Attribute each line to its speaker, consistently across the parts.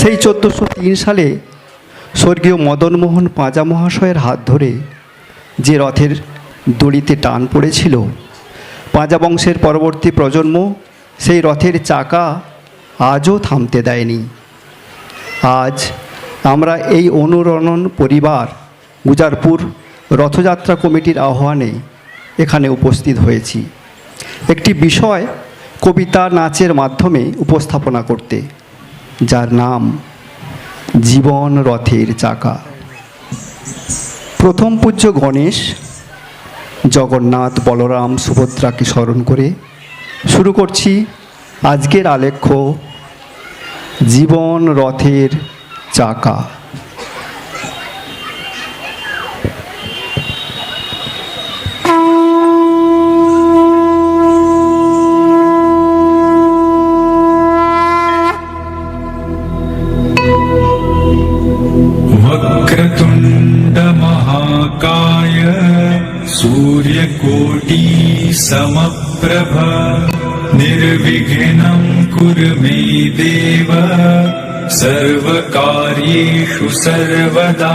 Speaker 1: সেই চোদ্দোশো তিন সালে স্বর্গীয় মদনমোহন পাঁজা মহাশয়ের হাত ধরে যে রথের দড়িতে টান পড়েছিল, পাঁজা বংশের পরবর্তী প্রজন্ম সেই রথের চাকা আজও থামতে দেয়নি। আজ আমরা এই অনুরণন পরিবার গুজারপুর রথযাত্রা কমিটির আহ্বানে এখানে উপস্থিত হয়েছি। একটি বিষয় কবিতা নাচের মাধ্যমে উপস্থাপনা করতে। যার নাম জীবন রথের চাকা। প্রথম পূজ্য গণেশ, জগন্নাথ বলরাম, সুভদ্রাকে স্মরণ করে শুরু করছি আজকের আলেখ্য জীবন রথের চাকা।
Speaker 2: सूर्यकोटि समप्रभ निर्विघ्नं कुरु मे देव सर्वकार्येषु सर्वदा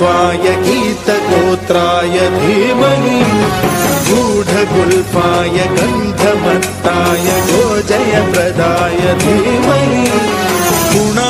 Speaker 3: गीततत्त्वाय गीतगोत्राय धीमहि। गूढगुल्फाय गन्धमत्ताय गोजयप्रदाय धीमहि। गुणातीताय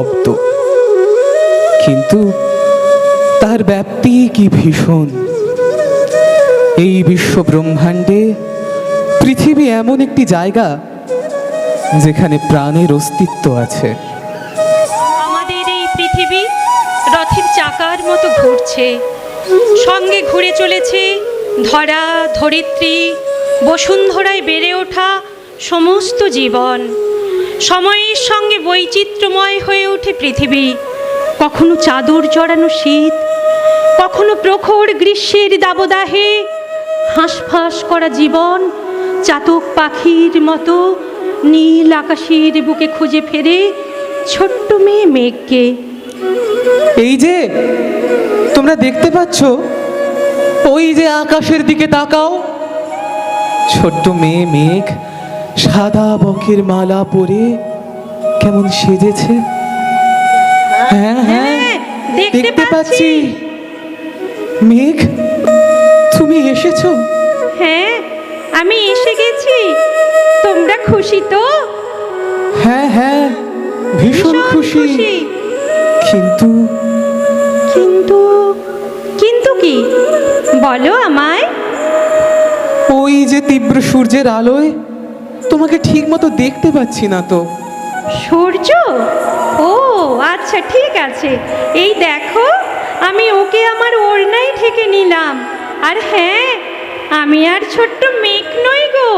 Speaker 4: শব্দ। কিন্তু তার ব্যাপ্তি কি ভীষণ? এই বিশ্ব ব্রহ্মাণ্ডে পৃথিবী এমন একটি জায়গা যেখানে প্রাণের অস্তিত্ব আছে।
Speaker 5: আমাদের এই পৃথিবী রথের চাকার মতো ঘুরছে। সঙ্গে ঘুরে চলেছে ধরা, ধরিত্রী, বসুন্ধরায় বেড়ে ওঠা সমস্ত জীবন। সময়ের সঙ্গে বৈচিত্র্যময় হয়ে ওঠে পৃথিবী। কখনো চাদর জড়ানো শীত, কখনো প্রখর গ্রীষ্মের দাবদাহে হাঁসফাঁস করা জীবন, চাতক পাখির মতো নীল আকাশের বুকে খুঁজে ফেরে ছোট্ট মেয়ে মেঘকে।
Speaker 4: এই যে, তোমরা দেখতে পাচ্ছ, ওই যে আকাশের দিকে তাকাও। ছোট্ট মেয়ে মেঘ সাদা বকের মালা পরে কেমন সেজেছে? হ্যাঁ হ্যাঁ
Speaker 5: হ্যাঁ, দেখতে পাচ্ছি।
Speaker 4: মেঘ তুমি এসেছ?
Speaker 5: হ্যাঁ আমি এসে গেছি। তোমরা খুশি তো?
Speaker 4: হ্যাঁ হ্যাঁ ভীষণ খুশি। কিন্তু
Speaker 5: কিন্তু কিন্তু কি? বলো আমায়।
Speaker 4: ওই যে তীব্র সূর্যের আলোয় তোমাকে ঠিক মতো দেখতে পাচ্ছি না তো।
Speaker 5: সূর্য? ও আচ্ছা ঠিক আছে। এই দেখো, আমি ওকে আমার ওড়নায় ঢেকে নিলাম। আর হ্যাঁ আমি আর ছোট্ট মেঘ নই গো।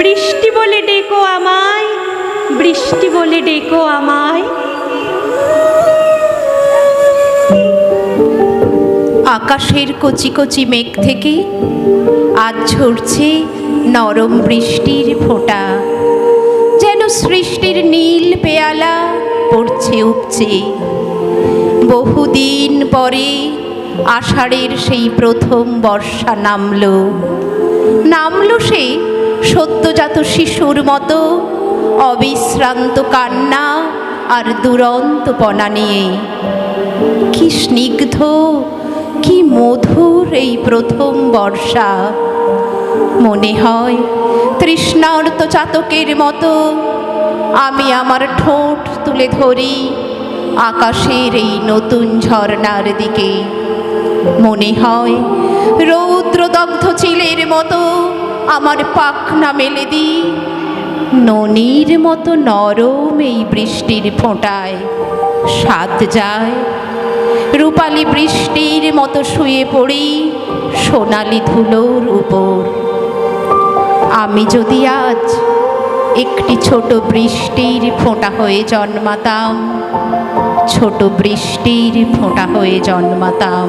Speaker 5: বৃষ্টি বলে ডেকো আমায়, বৃষ্টি বলে ডেকো আমায়।
Speaker 6: আকাশের কচি কচি মেঘ থেকে আজ ঝরছে নরম বৃষ্টির ফোঁটা। যেন সৃষ্টির নীল পেয়ালা পড়ছে উপচে। বহুদিন পরে আষাঢ়ের সেই প্রথম বর্ষা নামলো। নামল সে সদ্যজাত শিশুর মতো অবিশ্রান্ত কান্না আর দুরন্তপনা নিয়ে। কি স্নিগ্ধ, কি মধুর এই প্রথম বর্ষা। মনে হয় তৃষ্ণার্ত চাতকের মতো আমি আমার ঠোঁট তুলে ধরি আকাশের এই নতুন ঝর্ণার দিকে। মনে হয় রৌদ্রদগ্ধ চিলের মতো আমার পাখনা মেলে দিই। ননির মতো নরম এই বৃষ্টির ফোঁটায় স্বাদ যায়। রূপালি বৃষ্টির মতো শুয়ে পড়ি। সোনালি ধুলোর উপর। আমি যদি আজ একটি ছোট বৃষ্টির ফোঁটা হয়ে জন্মাতাম, ছোট বৃষ্টির ফোঁটা হয়ে জন্মাতাম